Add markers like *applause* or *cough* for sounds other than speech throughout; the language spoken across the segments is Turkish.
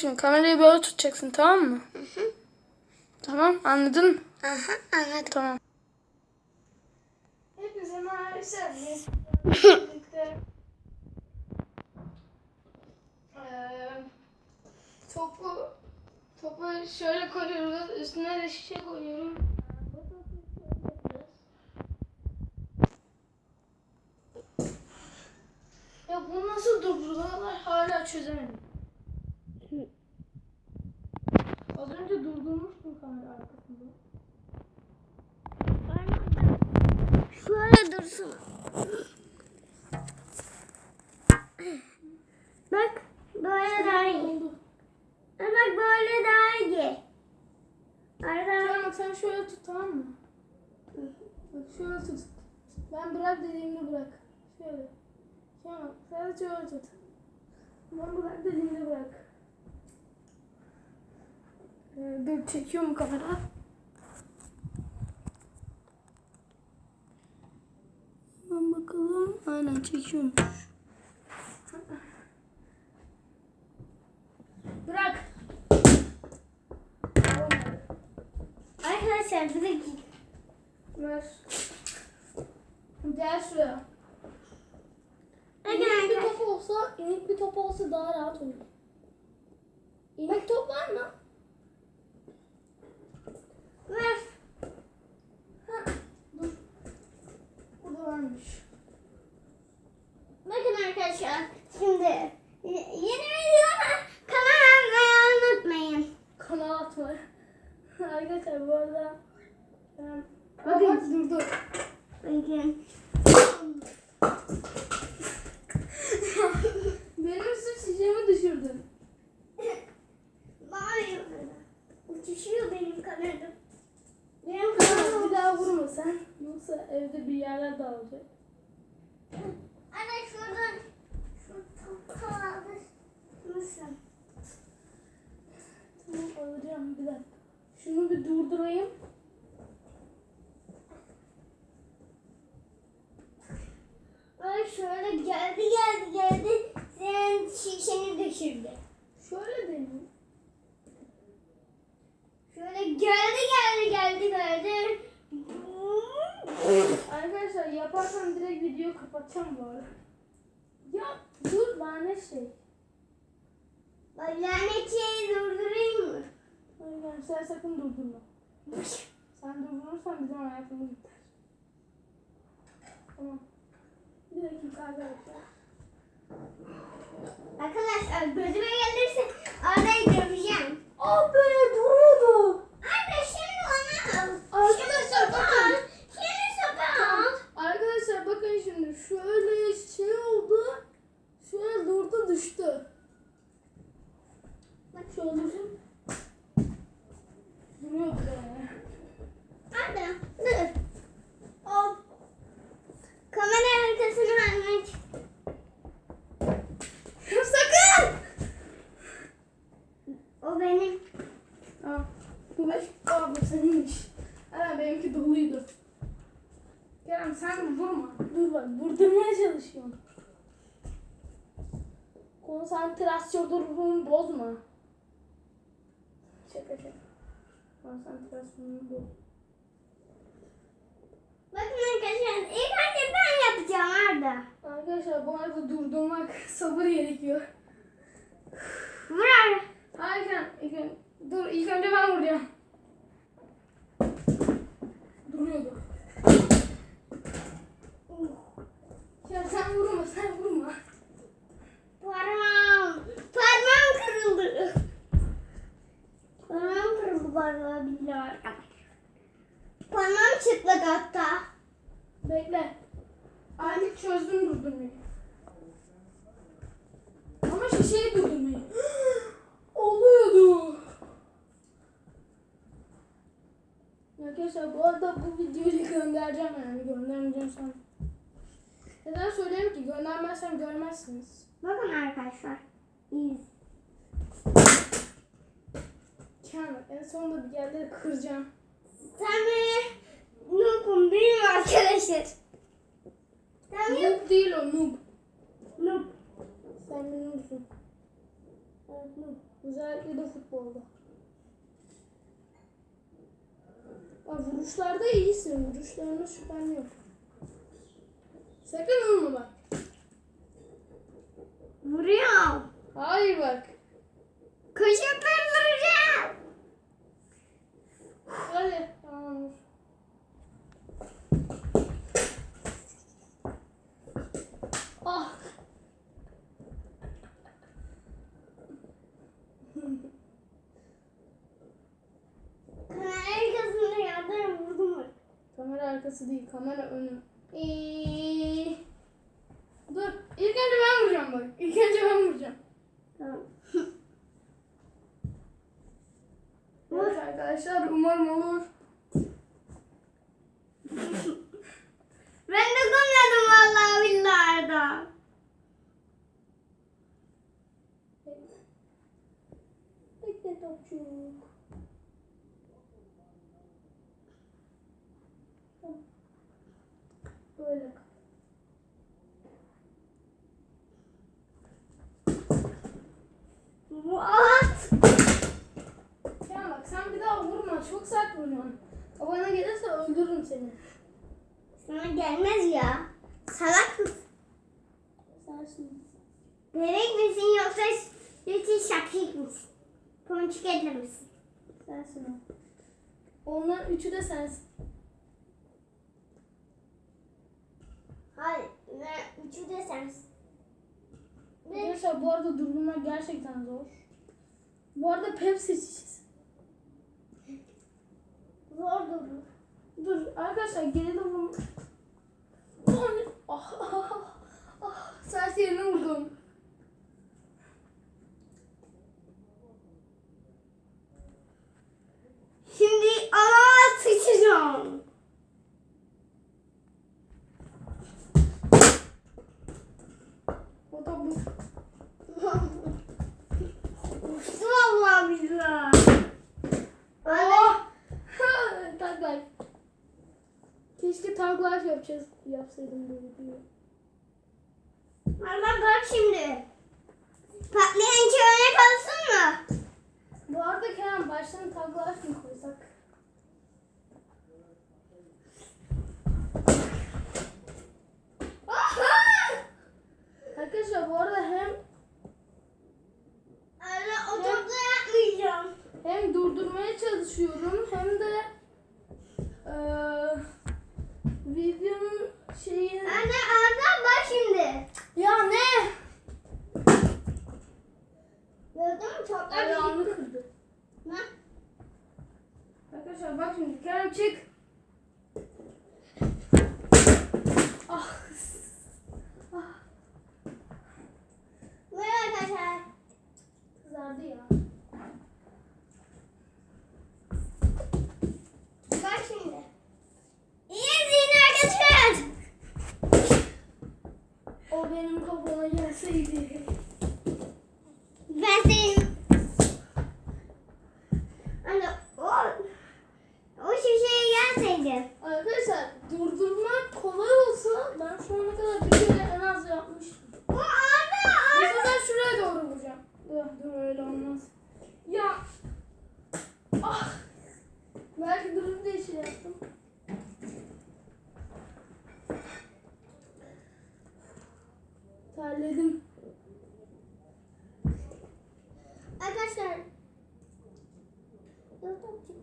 Şimdi kamerayı böyle tutacaksın tamam mı? Tamam anladın mı? Aha anladım. Tamam. Hepinize merhaba. Biz birlikte eee, topu topu şöyle koyuyoruz. Üstüne de şişe koyuyorum. Ya bunu nasıl durdurdular hala çözemedim. Az önce durdurmuştum kamera arkasında. Şöyle dursun. Bak böyle daha iyi. Bak böyle daha iyi. Arada Tamam sen şöyle tut tamam mı? Bak şöyle tut. Ben bırak dediğimde bırak. Şöyle. Tamam sadece öyle tut. Ben bırak dediğimde bırak. Ee, dur çekiyor mu kamera? Hemen bakalım. Aynen çekiyormuş. Bırak. Arkadaşlar bir de Ver. Gel şuraya. İnik bir top olsa, inik bir top olsa daha rahat olur. İnik top var mı? Ver. Ha, dur. Burada varmış. Bakın arkadaşlar şimdi yeni videoma kanal almayı unutmayın. Kanal atma. Arkadaşlar bu arada ben... Bakın. Bak dur dur. Bakın. Benim su şişemi düşürdün. Mavi uçuşuyor benim kameram. Benim Tamam, kameram. bir daha vurma sen. Yoksa evde bir yerler dağılacak. Anne şuradan şu topu alır mısın? Tamam alacağım bir dakika. Şunu bir durdurayım. Böyle şöyle geldi geldi geldi. Senin şişeni düşürdü. Şöyle deneyim. Şöyle geldi geldi geldi geldi. Arkadaşlar yaparsam direkt videoyu kapatacağım bu arada. Ya dur lanet şey. Lanet şeyi durdurayım mı? Aynen sen sakın durdurma. *laughs* Sen durdurursan bizim hayatımız biter. Tamam. Bir dakika arkadaşlar. Arkadaşlar gözüme gelirse arayı göreceğim. Abi duruyordu. Anne şimdi onu al. Arkadaşlar bakın. Şimdi sopa al. Arkadaşlar bakın şimdi şöyle şey oldu. Şöyle durdu düştü. Bak şöyle dursun. Duruyordu yani. Anne dur. Al. Kamera arkasını almak. Sakın! O benim. Aa, bu beş. Aa bu seninmiş. Evet benimki doluydu. Kerem sen vurma. Dur bak vurdurmaya çalışıyorum. Konsantrasyonumu bozma. Şaka şaka. Konsantrasyonumu boz. Bakın arkadaşlar ilk önce ben yapacağım Arda. Arkadaşlar bu arada durdurmak *laughs* sabır gerekiyor. Vur Arda. Hayır ilk dur ilk önce ben vuracağım. Duruyordu. Ya sen vurma sen vurma. Parmağım. Parmağım kırıldı. Parmağım kırıldı vallahi billahi arkadaşlar. Parmağım çıplak hatta. Bekle. Artık çözdüm durdurmayı. Ama şişeyi durdurmayı. Oluyordu. Arkadaşlar bu arada bu videoyu *laughs* göndereceğim yani göndermeyeceğim sana. Neden söyleyeyim ki göndermezsem görmezsiniz. Bakın arkadaşlar. İyi. Kemal en sonunda bir yerleri kıracağım. Sen beni noobum değil mi arkadaşlar? Sen yok. Noob değil o noob. Noob. Sen bir noobsun. Evet noob. Özellikle de futbolda. Bak vuruşlarda iyisin. Vuruşlarında şüphen yok. Sakın vurma bak. Vuruyorum. Hayır bak. Kaşıkları vuracağım. Hadi. Tamam. vur. Ah. Kamera arkasında yerden vurdum bak. Kamera arkası değil, kamera önü. Ee, dur. İlk önce ben vuracağım bak. İlk önce ben vuracağım. Tamam. *laughs* Evet arkadaşlar umarım olur. Ben dokunmadım vallahi billahi da. Böyle. What? Ya bak sen bir daha vurma. Çok sert vuruyorsun. O bana gelirse öldürürüm seni. Sana gelmez ya. Salak mısın? Sensin. Bebek misin yoksa yoksa şakik misin? Ponçik misin? Sensin o. Onların üçü de sensin. Hayır. Ne? Üçü de sensin. Arkadaşlar bu arada durdurmak gerçekten zor. Bu arada Pepsi şişesi. Zor durur. Dur arkadaşlar geride vurun. Ah, ah, ah, ah, sert yerine vurdum. Şimdi ama sıçacağım. O da bu. Uçtu vallahi billahi. Oh! Tag life. Life yapacağız, yapsaydım bu videoyu. Valla bak şimdi. Patlayan köye kalsın mı? Bu arada Kerem baştan tag life mi koysak? Arkadaşlar bu arada hem Anne o topla yapmayacağım. hem durdurmaya çalışıyorum hem de eee videonun şeyini... Anne Arda bak şimdi. Ya ne? Gördün mü toplar Ayağını gitti. kırdı. Ne? Arkadaşlar bak şimdi Kerem çık. Ah. Ah. Merhaba arkadaşlar. Kızardı ya. Bak şimdi. İyi izleyin arkadaşlar. O benim kafama gelseydi. Ben senin. Anne o o şişeye gelseydi. Arkadaşlar durdurmak kolay olsa ben şu ana kadar bir kere en az yapmıştım. O Arda Bu Arda. sefer şuraya doğru vuracağım. Dur, dur öyle olmaz. Ya. Ah. Belki durum diye şey yaptım. Terledim. Arkadaşlar. Dur dur çık.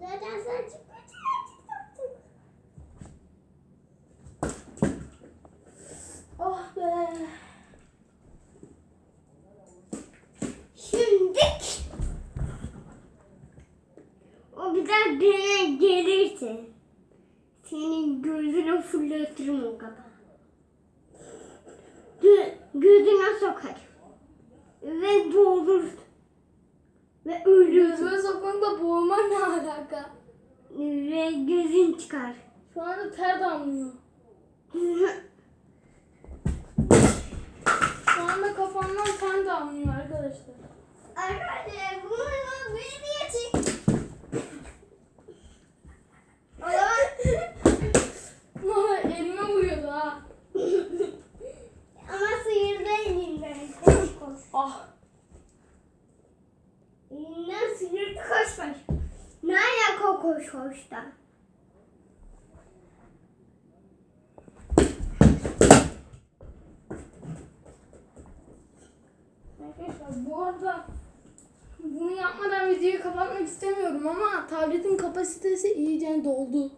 Zaten sen çıkmayacaksın. Oh be. Şimdi o bir daha birine gelirse senin gözüne fırlatırım o kadar. Gö gözüne sokar. Ve boğulur. Ve ölürsün. Gözüme sokmakla boğulma ne alaka? Ve gözün çıkar. Şu anda ter damlıyor. Şu anda kafamdan ter damlıyor arkadaşlar. Arkadaşlar bunu beni niye alaka koş koşta? Arkadaşlar bu arada bunu yapmadan videoyu kapatmak istemiyorum ama tabletin kapasitesi iyice doldu.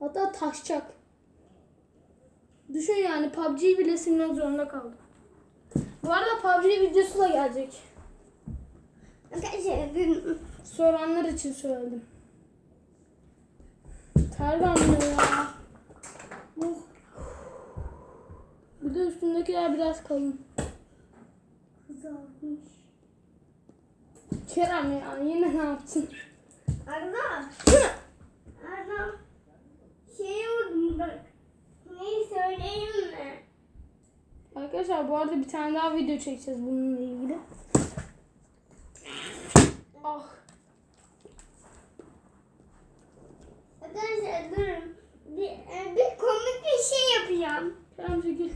Hatta taşacak. Düşün yani PUBG'yi bile silmek zorunda kaldım. Bu arada PUBG videosu da gelecek. Soranlar için söyledim. Ter damlıyor ya. Uh. Bir de üstündekiler biraz kalın. kızarmış. Kerem ya yine ne yaptın? Arda. *laughs* Arda. Şey vurdum bak. Neyi söyleyeyim mi? Arkadaşlar bu arada bir tane daha video çekeceğiz bununla ilgili. Ah. Arkadaşlar durun. Bir, e, bir komik bir şey yapacağım. Kerem çekil.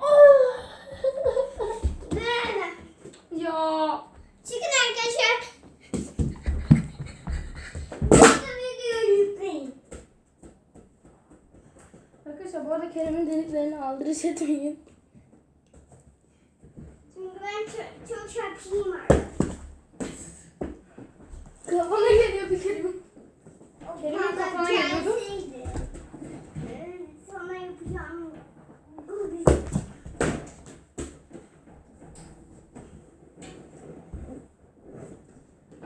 Ah. Nerede? ya. Çıkın arkadaşlar. Burada videoyu yükleyin. Arkadaşlar bu arada Kerem'in deliklerini aldırış etmeyin. Çünkü ben çok, çok şakiyim artık. Kafana geliyordu Kerem. Kerem'in kafana geliyordu. Sana yapacağım. Bir-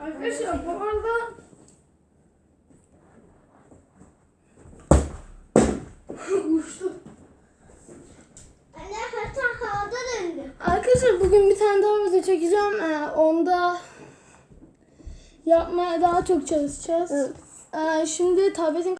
Arkadaşlar bu arada uçtu. Anne hatta havada döndü. Arkadaşlar bugün bir tane daha video çekeceğim. Ee, onda yapmaya daha çok çalışacağız. Ee, şimdi tabletin